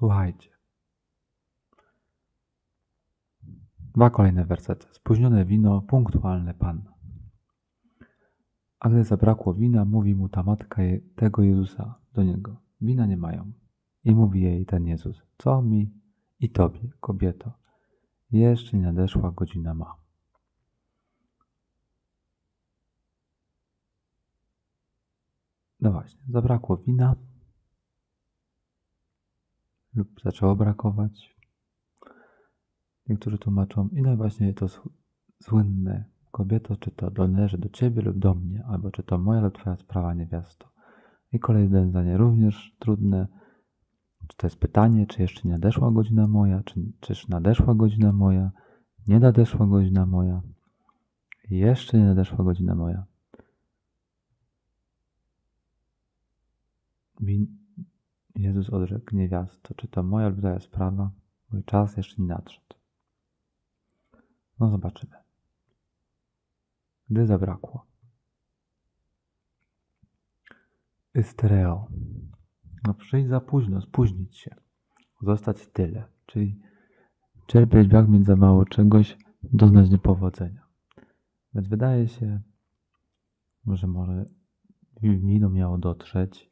Słuchajcie. Dwa kolejne wersety. Spóźnione wino, punktualny Pan. A gdy zabrakło wina, mówi mu ta matka tego Jezusa do niego. Wina nie mają. I mówi jej ten Jezus. Co mi i tobie, kobieto? Jeszcze nie nadeszła godzina ma. No właśnie, zabrakło wina lub zaczęło brakować. Niektórzy tłumaczą, i no właśnie to sł- słynne kobieto, czy to należy do ciebie lub do mnie, albo czy to moja lub twoja sprawa niewiasto. I kolejne zdanie również trudne. Czy to jest pytanie, czy jeszcze nie nadeszła godzina moja, czy czyż nadeszła godzina moja, nie nadeszła godzina moja, jeszcze nie nadeszła godzina moja. Jezus odrzekł niewiasto, czy to moja lub twoja sprawa, mój czas jeszcze nie nadszedł. No zobaczymy. Gdy zabrakło. Ystreo. No przyjść za późno, spóźnić się. Zostać tyle. Czyli cierpieć brak mieć za mało czegoś, doznać niepowodzenia. Więc wydaje się, że może wino miało dotrzeć,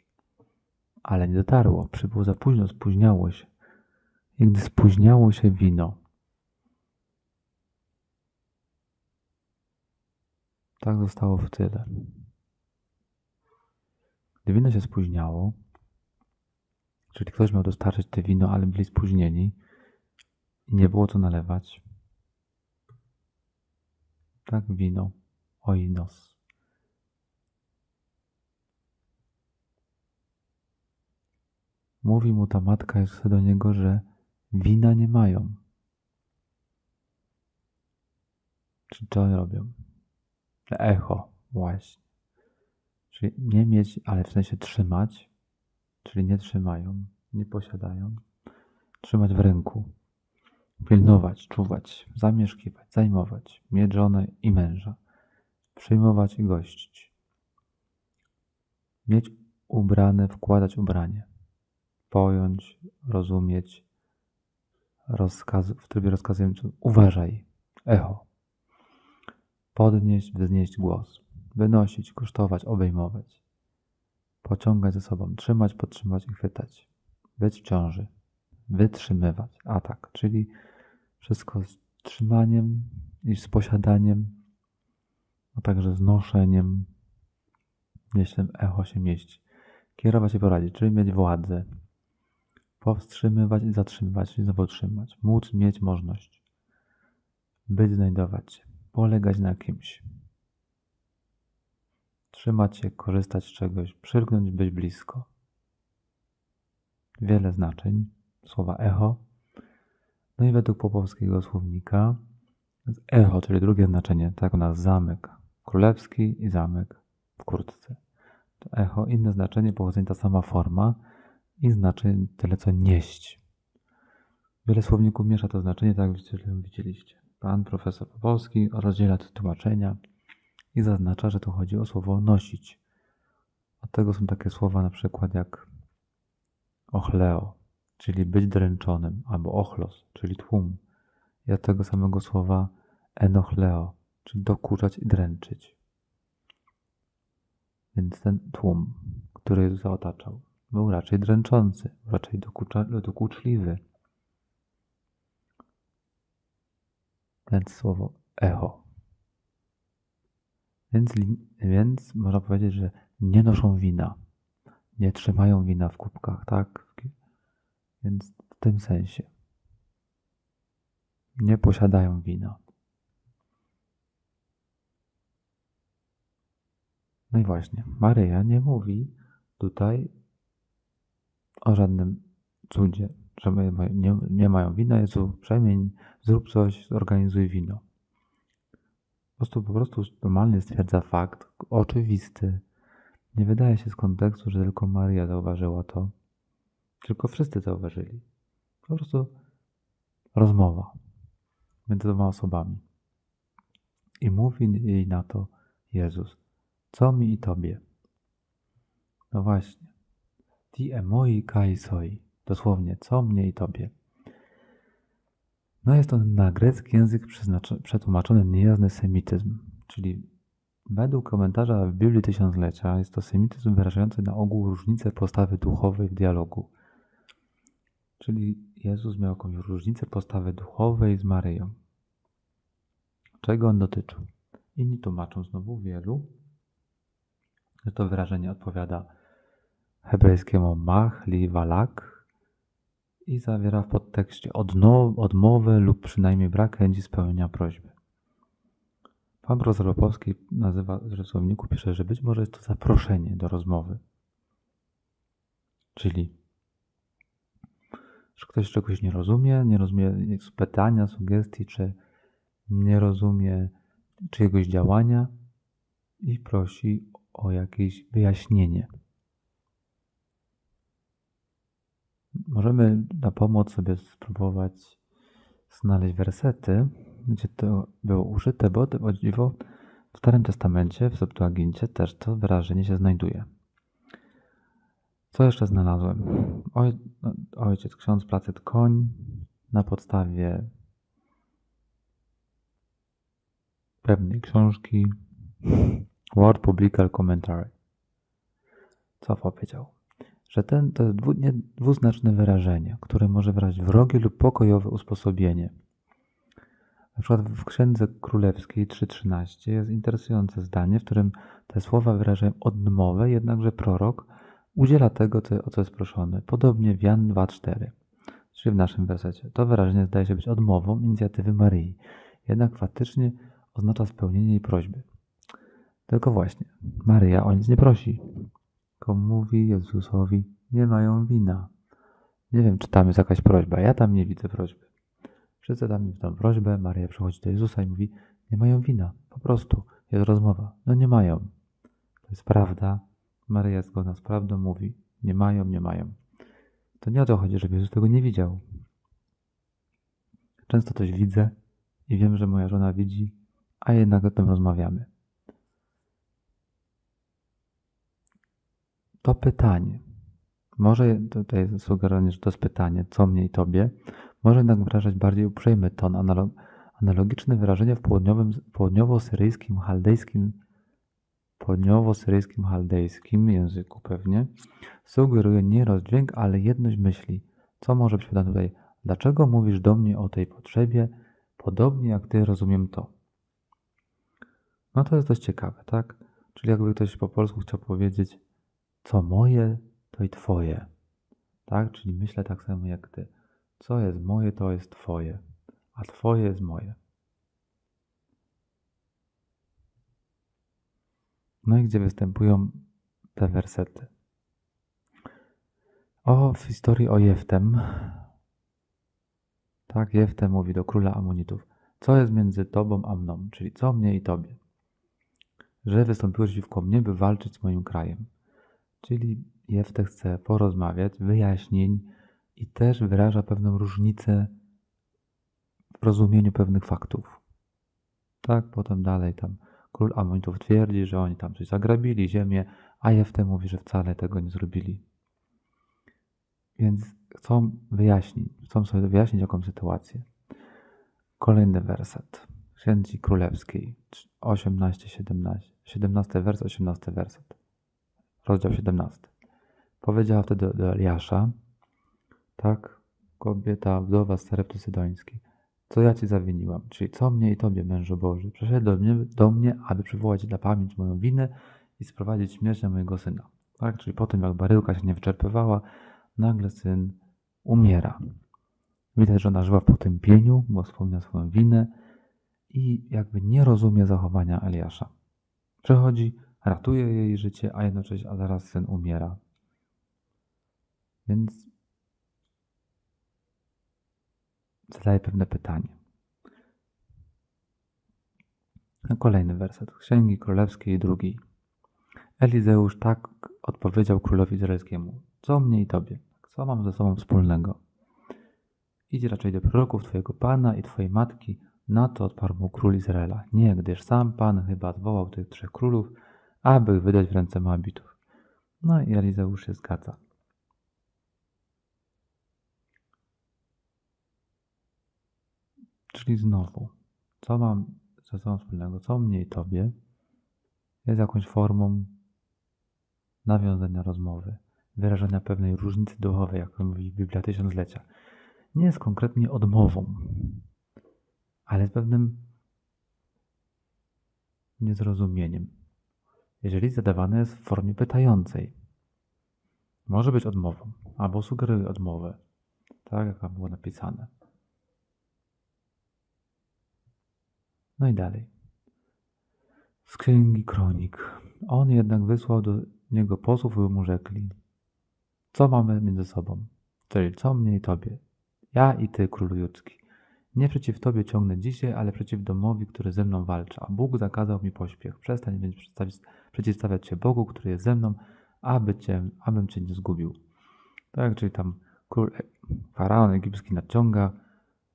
ale nie dotarło. Przybyło za późno, spóźniało się. I gdy spóźniało się wino, tak zostało w tyle. Gdy wino się spóźniało, czyli ktoś miał dostarczyć te wino, ale byli spóźnieni i nie było co nalewać, tak wino, oinos. Mówi mu ta matka Jezusa do niego, że wina nie mają. Czy oni robią? Echo, właśnie. Czyli nie mieć, ale w sensie trzymać, czyli nie trzymają, nie posiadają. Trzymać w ręku, pilnować, czuwać, zamieszkiwać, zajmować, mieć żonę i męża, przyjmować i gościć. Mieć ubrane, wkładać ubranie, pojąć, rozumieć, rozkaz, w trybie rozkazującym uważaj, echo. Podnieść, wznieść głos, wynosić, kosztować, obejmować, pociągać ze sobą, trzymać, podtrzymać i chwytać, być w ciąży, wytrzymywać, atak, czyli wszystko z trzymaniem i z posiadaniem, a także z noszeniem, jeśli echo się mieści. Kierować i poradzić, czyli mieć władzę, powstrzymywać i zatrzymywać, czyli znowu trzymać, móc mieć możność, być, znajdować się, polegać na kimś, trzymać się, korzystać z czegoś, przylgnąć, być blisko. Wiele znaczeń. Słowa echo. No i według popowskiego słownika echo, czyli drugie znaczenie, tak u nas zamek królewski i zamek w kurtce. To echo, inne znaczenie, pochodzenie ta sama forma i znaczy tyle co nieść. Wiele słowników miesza to znaczenie, tak jak widzieliście. Pan profesor Popowski rozdziela te tłumaczenia i zaznacza, że tu chodzi o słowo nosić. Od tego są takie słowa na przykład jak ochleo, czyli być dręczonym, albo ochlos, czyli tłum. I od tego samego słowa enochleo, czyli dokuczać i dręczyć. Więc ten tłum, który Jezusa otaczał, był raczej dręczący, raczej dokuczliwy. Więc słowo echo. Więc, więc można powiedzieć, że nie noszą wina. Nie trzymają wina w kubkach, tak? Więc w tym sensie. Nie posiadają wina. No i właśnie, Maryja nie mówi tutaj o żadnym cudzie, że nie, nie mają wina. Jezu, przemień, zrób coś, zorganizuj wino. Po prostu, po prostu normalnie stwierdza fakt, oczywisty. Nie wydaje się z kontekstu, że tylko Maria zauważyła to. Tylko wszyscy zauważyli. Po prostu rozmowa między dwoma osobami. I mówi jej na to Jezus. Co mi i tobie? No właśnie. Ti emoi kai soi. Dosłownie, co mnie i tobie. No jest to na grecki język przetłumaczony niejazny semityzm, czyli według komentarza w Biblii Tysiąclecia jest to semityzm wyrażający na ogół różnicę postawy duchowej w dialogu. Czyli Jezus miał jakąś różnicę postawy duchowej z Maryją. Czego on dotyczył? Inni tłumaczą znowu wielu, że to wyrażenie odpowiada hebrajskiemu mach li walak i zawiera w podtekście odmowę lub przynajmniej brak chęci spełnienia prośby. Pan profesor Lopowski nazywa w rysowniku, pisze, że być może jest to zaproszenie do rozmowy. Czyli, że ktoś czegoś nie rozumie, nie rozumie pytania, sugestii, czy nie rozumie czyjegoś działania i prosi o jakieś wyjaśnienie. Możemy na pomoc sobie spróbować znaleźć wersety, gdzie to było użyte, bo o dziwo w Starym Testamencie, w Septuagincie też to wyrażenie się znajduje. Co jeszcze znalazłem? Oj, no, ojciec, ksiądz Placet Koń na podstawie pewnej książki Word Publical Commentary. Co powiedział? Że ten to jest dwu, nie, dwuznaczne wyrażenie, które może wyrazić wrogie lub pokojowe usposobienie. Na przykład w Księdze Królewskiej 3.13 jest interesujące zdanie, w którym te słowa wyrażają odmowę, jednakże prorok udziela tego, o co jest proszone. Podobnie w Jan 2.4, czyli w naszym wersecie. To wyrażenie zdaje się być odmową inicjatywy Maryi, jednak faktycznie oznacza spełnienie jej prośby. Tylko właśnie, Maryja o nic nie prosi. Tylko mówi Jezusowi, nie mają wina. Nie wiem, czy tam jest jakaś prośba. Ja tam nie widzę prośby. Wszyscy tam widzą prośbę. Maryja przychodzi do Jezusa i mówi, nie mają wina. Po prostu jest rozmowa. No nie mają. To jest prawda. Maryja zgodna z prawdą mówi, nie mają, nie mają. To nie o to chodzi, żeby Jezus tego nie widział. Często coś widzę i wiem, że moja żona widzi, a jednak o tym rozmawiamy. To pytanie, może tutaj sugerowanie, że to jest pytanie, co mnie i tobie, może jednak wyrażać bardziej uprzejmy ton. Analog, analogiczne wyrażenie w południowym, południowo-syryjskim, chaldejskim, południowo-syryjskim, chaldejskim języku pewnie, sugeruje nie rozdźwięk, ale jedność myśli. Co może być tutaj? Dlaczego mówisz do mnie o tej potrzebie, podobnie jak ty rozumiem to? No to jest dość ciekawe, tak? Czyli jakby ktoś po polsku chciał powiedzieć, co moje, to i twoje. Tak? Czyli myślę tak samo jak ty. Co jest moje, to jest twoje, a twoje jest moje. No i gdzie występują te wersety? O, w historii o Jeftem. Tak, Jeftem mówi do króla Amonitów. Co jest między tobą a mną? Czyli co mnie i tobie? Że wystąpiłeś przeciwko mnie, by walczyć z moim krajem. Czyli Jefte chce porozmawiać, wyjaśnień i też wyraża pewną różnicę w rozumieniu pewnych faktów. Tak, potem dalej tam król Amonitów twierdzi, że oni tam coś zagrabili, ziemię, a Jefte mówi, że wcale tego nie zrobili. Więc chcą wyjaśnić, chcą sobie wyjaśnić jakąś sytuację. Kolejny werset. Księdzi Królewskiej 18-17. 17 werset, 18 werset. Rozdział 17. Powiedziała wtedy do Eliasza, tak, kobieta, wdowa z Sarepty Sydońskiej, co ja ci zawiniłam, czyli co mnie i tobie, mężu Boży, przyszedł do mnie, do mnie, aby przywołać na pamięć moją winę i sprowadzić śmierć na mojego syna. Tak, czyli po tym, jak baryłka się nie wyczerpywała, nagle syn umiera. Widać, że ona żyła w potępieniu, bo wspomina swoją winę i jakby nie rozumie zachowania Eliasza. Przechodzi, ratuje jej życie, a jednocześnie a zaraz syn umiera. Więc zadaje pewne pytanie. Kolejny werset. Księgi Królewskiej drugiej. Elizeusz tak odpowiedział królowi izraelskiemu. Co mnie i tobie? Co mam ze sobą wspólnego? Idź raczej do proroków twojego pana i twojej matki. Na to odparł mu król Izraela. Nie, gdyż sam pan chyba odwołał tych trzech królów, aby wydać w ręce Moabitów. No i Elizeusz się zgadza. Czyli znowu, co mam ze sobą wspólnego, co mnie i tobie, jest jakąś formą nawiązania rozmowy, wyrażenia pewnej różnicy duchowej, jak mówi Biblia Tysiąclecia. Nie jest konkretnie odmową, ale z pewnym niezrozumieniem. Jeżeli zadawane jest w formie pytającej, może być odmową, albo sugeruje odmowę, tak jak było napisane. No i dalej. Z księgi kronik. On jednak wysłał do niego posłów i mu rzekli: Co mamy między sobą? Czyli co mnie i tobie? Ja i ty, królu judzki. Nie przeciw tobie ciągnę dzisiaj, ale przeciw domowi, który ze mną walczy. A Bóg zakazał mi pośpiech. Przestań więc przeciwstawiać się Bogu, który jest ze mną, aby cię, abym cię nie zgubił. Tak, czyli tam król, e, faraon egipski nadciąga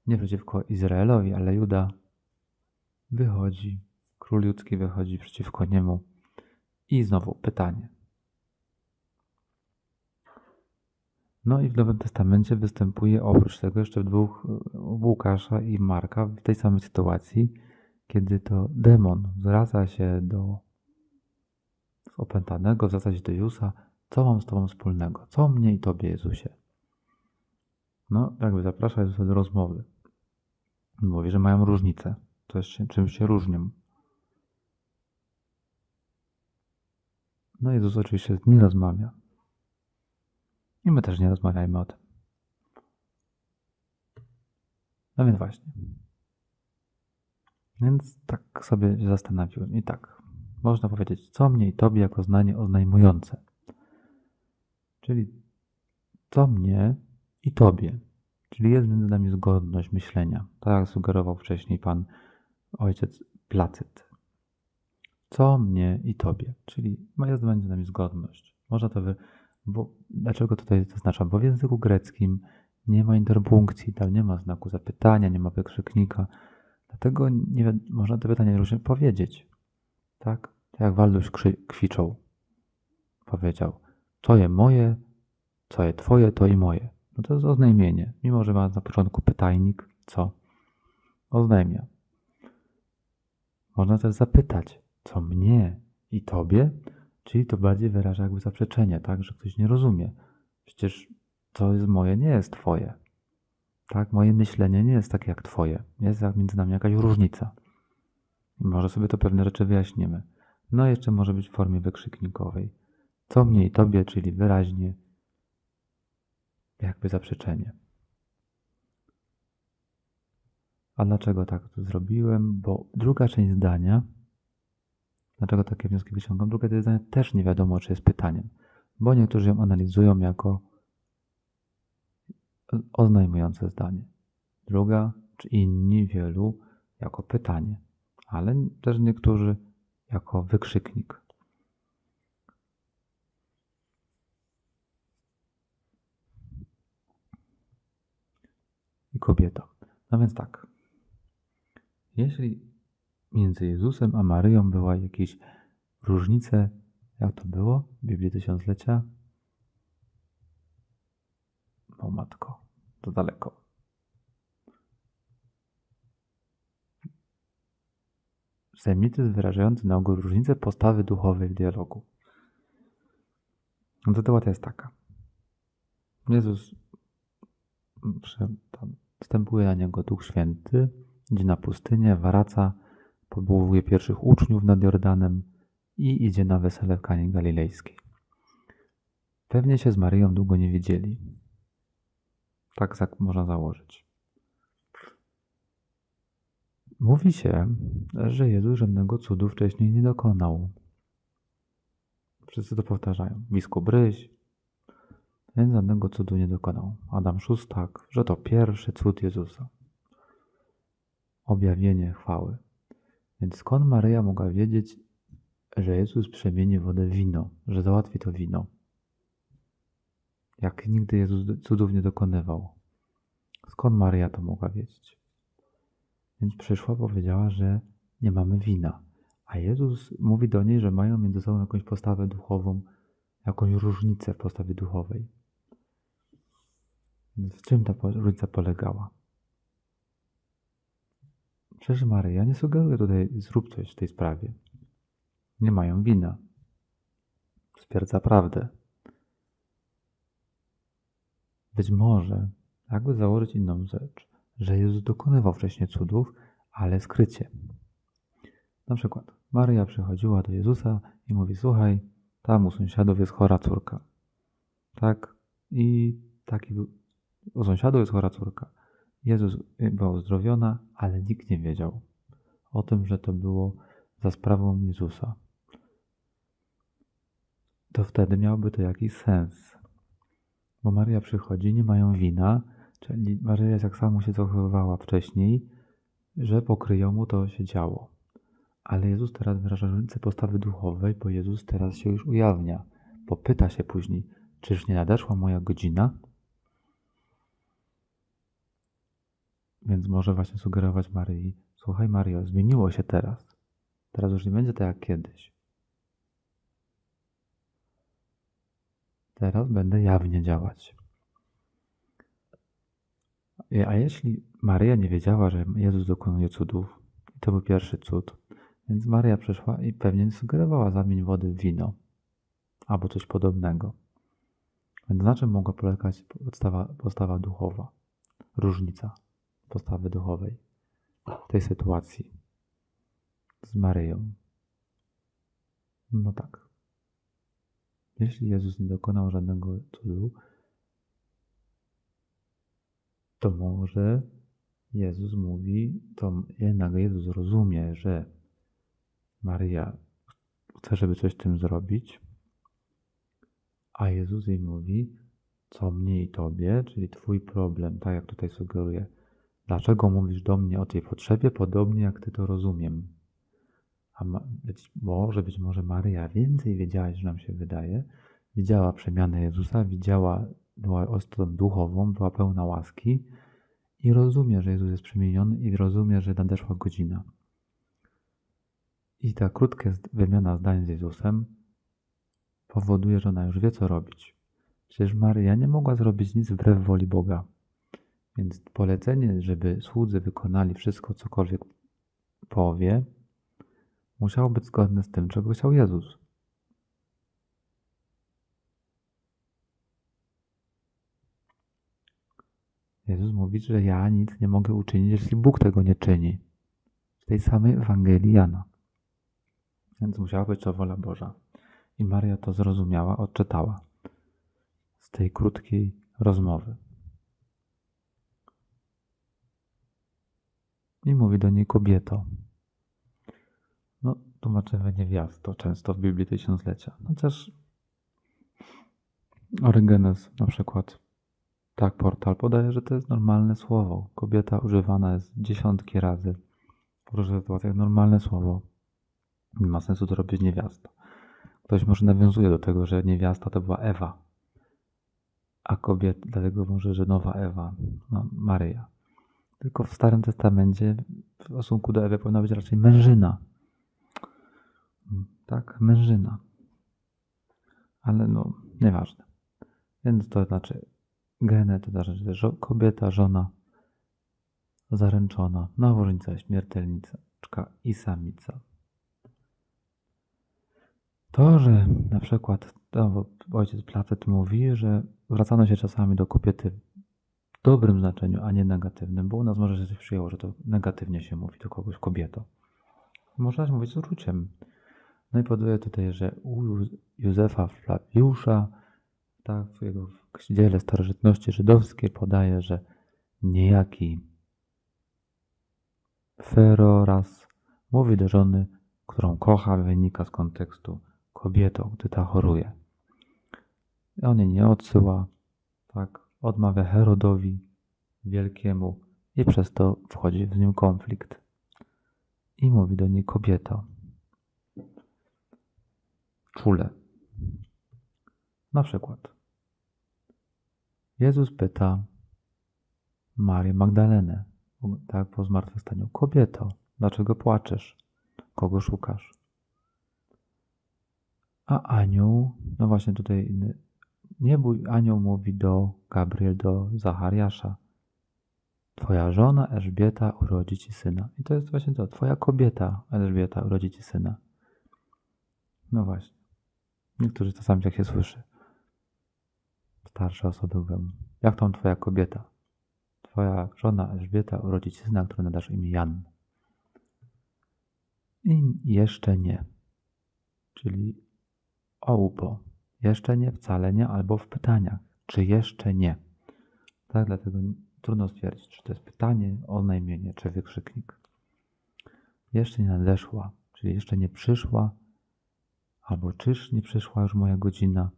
nie przeciwko Izraelowi, ale Juda wychodzi, król ludzki wychodzi przeciwko niemu. I znowu pytanie. No i w Nowym Testamencie występuje oprócz tego jeszcze w dwóch Łukasza i Marka w tej samej sytuacji, kiedy to demon zwraca się do opętanego, zwraca się do Jezusa, co mam z Tobą wspólnego? Co mnie i Tobie, Jezusie? No, jakby zaprasza Jezusa do rozmowy. Mówi, że mają różnice coś czymś się różnią. No Jezus oczywiście nie rozmawia. I my też nie rozmawiajmy o tym. No więc właśnie. Więc tak sobie zastanowiłem. I tak, można powiedzieć, co mnie i tobie jako znanie oznajmujące. Czyli co mnie i tobie. Czyli jest między nami zgodność myślenia. Tak sugerował wcześniej pan ojciec Placyt. Co mnie i tobie, czyli jest między nami zgodność. Można to wy... Bo, dlaczego tutaj zaznaczam? Bo w języku greckim nie ma interpunkcji, tam nie ma znaku zapytania, nie ma wykrzyknika. Dlatego nie, można to pytanie różnie powiedzieć. Tak? Tak jak Walduś kwiczą. Powiedział, to je moje, co je twoje, to i moje. No to jest oznajmienie. Mimo, że ma na początku pytajnik, co? Oznajmia. Można też zapytać, co mnie i tobie, czyli to bardziej wyraża jakby zaprzeczenie, tak, że ktoś nie rozumie. Przecież to jest moje, nie jest twoje. Tak, moje myślenie nie jest takie jak twoje. Jest między nami jakaś różnica. I może sobie to pewne rzeczy wyjaśnimy. No jeszcze może być w formie wykrzyknikowej. Co mnie i tobie, czyli wyraźnie jakby zaprzeczenie. A dlaczego tak to zrobiłem? Bo druga część zdania, dlaczego takie wnioski wyciągam, druga część zdania też nie wiadomo, czy jest pytaniem, bo niektórzy ją analizują jako oznajmujące zdanie. Druga, czy inni, wielu, jako pytanie, ale też niektórzy jako wykrzyknik. I kobieta. No więc tak. Jeśli między Jezusem a Maryją była jakieś różnice, jak to było w Biblii Tysiąclecia? O matko, to daleko. Semityzm wyrażający na ogół różnicę postawy duchowej w dialogu. No sytuacja jest taka. Jezus wstępuje na niego Duch Święty, idzie na pustynię, wraca, powołuje pierwszych uczniów nad Jordanem i idzie na wesele w Kanie Galilejskiej. Pewnie się z Maryją długo nie widzieli. Tak można założyć. Mówi się, że Jezus żadnego cudu wcześniej nie dokonał. Wszyscy to powtarzają. Biskup Ryś, więc żadnego cudu nie dokonał. Adam Szóstak, że to pierwszy cud Jezusa objawienie chwały. Więc skąd Maryja mogła wiedzieć, że Jezus przemieni wodę w wino, że załatwi to wino? Jak nigdy Jezus cudów nie dokonywał. Skąd Maryja to mogła wiedzieć? Więc przyszła, powiedziała, że nie mamy wina. A Jezus mówi do niej, że mają między sobą jakąś postawę duchową, jakąś różnicę w postawie duchowej. Więc w czym ta różnica polegała? Przecież Maryja nie sugeruje tutaj, zrób coś w tej sprawie. Nie mają wina. Stwierdza prawdę. Być może, jakby założyć inną rzecz, że Jezus dokonywał wcześniej cudów, ale skrycie. Na przykład Maryja przychodziła do Jezusa i mówi: Słuchaj, tam u sąsiadów jest chora córka. Tak? I taki. U sąsiadów jest chora córka. Jezus była uzdrowiona, ale nikt nie wiedział o tym, że to było za sprawą Jezusa. To wtedy miałoby to jakiś sens. Bo Maria przychodzi, nie mają wina, czyli Maria tak samo się zachowywała wcześniej, że pokryją mu to się działo. Ale Jezus teraz wyraża różnicę postawy duchowej, bo Jezus teraz się już ujawnia, bo pyta się później, czyż nie nadeszła moja godzina? Więc może właśnie sugerować Maryi, słuchaj Mario, zmieniło się teraz. Teraz już nie będzie tak jak kiedyś. Teraz będę jawnie działać. A jeśli Maryja nie wiedziała, że Jezus dokonuje cudów, to był pierwszy cud, więc Maria przyszła i pewnie sugerowała zamień wody w wino albo coś podobnego. Więc na czym mogła polegać podstawa, postawa duchowa? Różnica postawy duchowej w tej sytuacji z Maryją. No tak. Jeśli Jezus nie dokonał żadnego cudu, to może Jezus mówi, to jednak Jezus rozumie, że Maryja chce, żeby coś z tym zrobić, a Jezus jej mówi, co mnie i tobie, czyli twój problem, tak jak tutaj sugeruje. Dlaczego mówisz do mnie o tej potrzebie, podobnie jak ty to rozumiem? A być może, być może Maryja więcej wiedziała, niż nam się wydaje. Widziała przemianę Jezusa, widziała, była osobą duchową, była pełna łaski i rozumie, że Jezus jest przemieniony i rozumie, że nadeszła godzina. I ta krótka wymiana zdań z Jezusem powoduje, że ona już wie, co robić. Przecież Maryja nie mogła zrobić nic wbrew woli Boga. Więc polecenie, żeby słudzy wykonali wszystko, cokolwiek powie, musiało być zgodne z tym, czego chciał Jezus. Jezus mówi, że ja nic nie mogę uczynić, jeśli Bóg tego nie czyni. W tej samej Ewangelii Jana. Więc musiała być to wola Boża. I Maria to zrozumiała, odczytała z tej krótkiej rozmowy. I mówi do niej kobieto. No, tłumaczymy niewiasto często w Biblii Tysiąclecia. Chociaż Orygenes na przykład, tak portal podaje, że to jest normalne słowo. Kobieta używana jest dziesiątki razy w różnych sytuacjach. Normalne słowo. Nie ma sensu to robić niewiasto. Ktoś może nawiązuje do tego, że niewiasta to była Ewa, a kobieta, dlatego może, że nowa Ewa, no, Maryja. Tylko w Starym Testamencie w stosunku do Ewy powinna być raczej mężyna. Tak, mężyna. Ale no, nieważne. Więc to znaczy gene, to znaczy że kobieta, żona, zaręczona, nawożnica, śmiertelnica i samica. To, że na przykład to ojciec Placet mówi, że wracano się czasami do kobiety dobrym znaczeniu, a nie negatywnym, bo u nas może się coś przyjęło, że to negatywnie się mówi do kogoś kobieto. Można mówić z uczuciem. No i podaję tutaj, że u Józefa Flawiusza, tak, w jego dziele starożytności żydowskiej podaje, że niejaki Feroras mówi do żony, którą kocha, wynika z kontekstu kobietą, gdy ta choruje. On jej nie odsyła, tak, odmawia Herodowi Wielkiemu i przez to wchodzi w nim konflikt. I mówi do niej kobieto. Czule. Na przykład Jezus pyta Marię Magdalenę, tak po zmartwychwstaniu, kobieto, dlaczego płaczesz? Kogo szukasz? A anioł, no właśnie tutaj nie bój, anioł mówi do Gabriel, do Zachariasza. Twoja żona Elżbieta urodzi ci syna. I to jest właśnie to. Twoja kobieta Elżbieta urodzi ci syna. No właśnie. Niektórzy czasami jak się słyszy. Starsze osoby mówią, jak tam twoja kobieta? Twoja żona Elżbieta urodzi ci syna, który nadasz imię Jan. I jeszcze nie. Czyli ołupo. Jeszcze nie, wcale nie, albo w pytaniach. Czy jeszcze nie? Tak, dlatego trudno stwierdzić, czy to jest pytanie o najmienie, czy wykrzyknik. Jeszcze nie nadeszła, czyli jeszcze nie przyszła, albo czyż nie przyszła już moja godzina.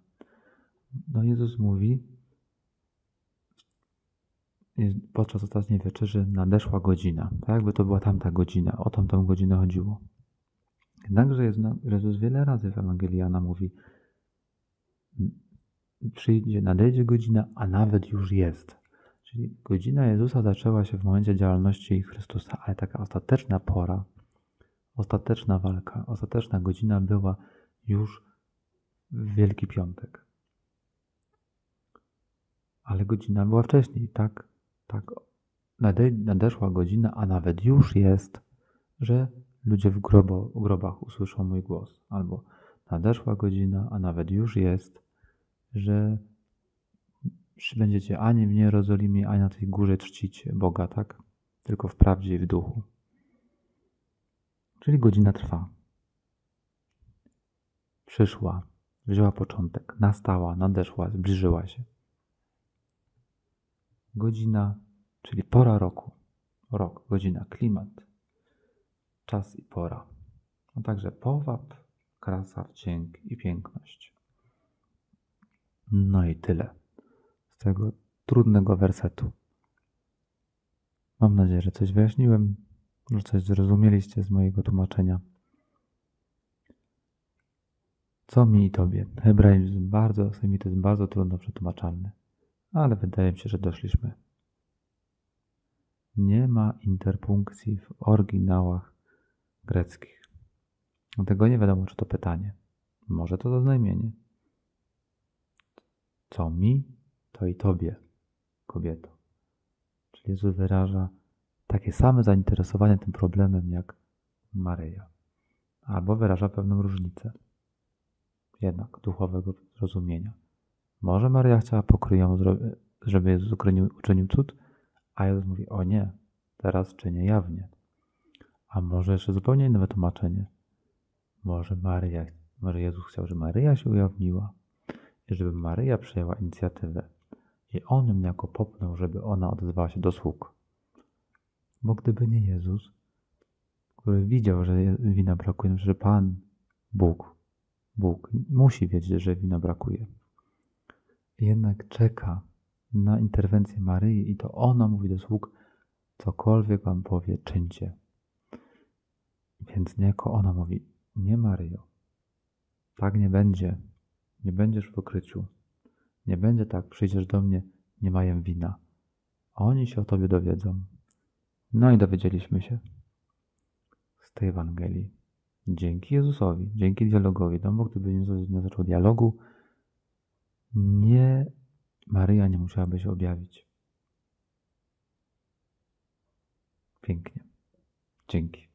No Jezus mówi podczas ostatniej wieczerzy nadeszła godzina. Tak jakby to była tamta godzina, o tamtą godzinę chodziło. Jednakże Jezus wiele razy w Ewangelii Jana mówi przyjdzie, nadejdzie godzina, a nawet już jest. Czyli godzina Jezusa zaczęła się w momencie działalności Chrystusa, ale taka ostateczna pora, ostateczna walka, ostateczna godzina była już w Wielki Piątek. Ale godzina była wcześniej, tak? Tak. Nadeszła godzina, a nawet już jest, że ludzie w, grobo, grobach usłyszą mój głos. Albo nadeszła godzina, a nawet już jest, że będziecie ani w Jerozolimie, ani na tej górze czcić Boga, tak? Tylko w prawdzie i w duchu. Czyli godzina trwa. Przyszła, wzięła początek, nastała, nadeszła, zbliżyła się. Godzina, czyli pora roku. Rok, godzina, klimat, czas i pora. A także powab, krasa, wdzięk i piękność. No i tyle z tego trudnego wersetu. Mam nadzieję, że coś wyjaśniłem, że coś zrozumieliście z mojego tłumaczenia. Co mi i tobie? Hebraizm bardzo, semityzm bardzo trudno przetłumaczalny, ale wydaje mi się, że doszliśmy. Nie ma interpunkcji w oryginałach greckich. Dlatego nie wiadomo, czy to pytanie. Może to znamienie. Co mi, to i tobie, kobieto. Czyli Jezus wyraża takie same zainteresowanie tym problemem jak Maryja. Albo wyraża pewną różnicę jednak duchowego zrozumienia. Może Maryja chciała pokryją, żeby Jezus uczynił, cud, a Jezus mówi, o nie, teraz czynię jawnie. A może jeszcze zupełnie inne wytłumaczenie. Może Maryja, może Jezus chciał, żeby Maryja się ujawniła żeby Maryja przejęła inicjatywę i On ją jako popnął, żeby ona odezwała się do sług. Bo gdyby nie Jezus, który widział, że wina brakuje, że Pan, Bóg, Bóg musi wiedzieć, że wina brakuje. Jednak czeka na interwencję Maryi i to ona mówi do sług, cokolwiek wam powie, czyńcie. Więc niejako ona mówi, nie Maryjo, tak nie będzie, nie będziesz w ukryciu, nie będzie tak, przyjdziesz do mnie, nie mają wina. Oni się o tobie dowiedzą. No i dowiedzieliśmy się z tej Ewangelii. Dzięki Jezusowi, dzięki dialogowi. No bo gdyby Jezus nie zaczął dialogu, nie Maryja nie musiałaby się objawić. Pięknie. Dzięki.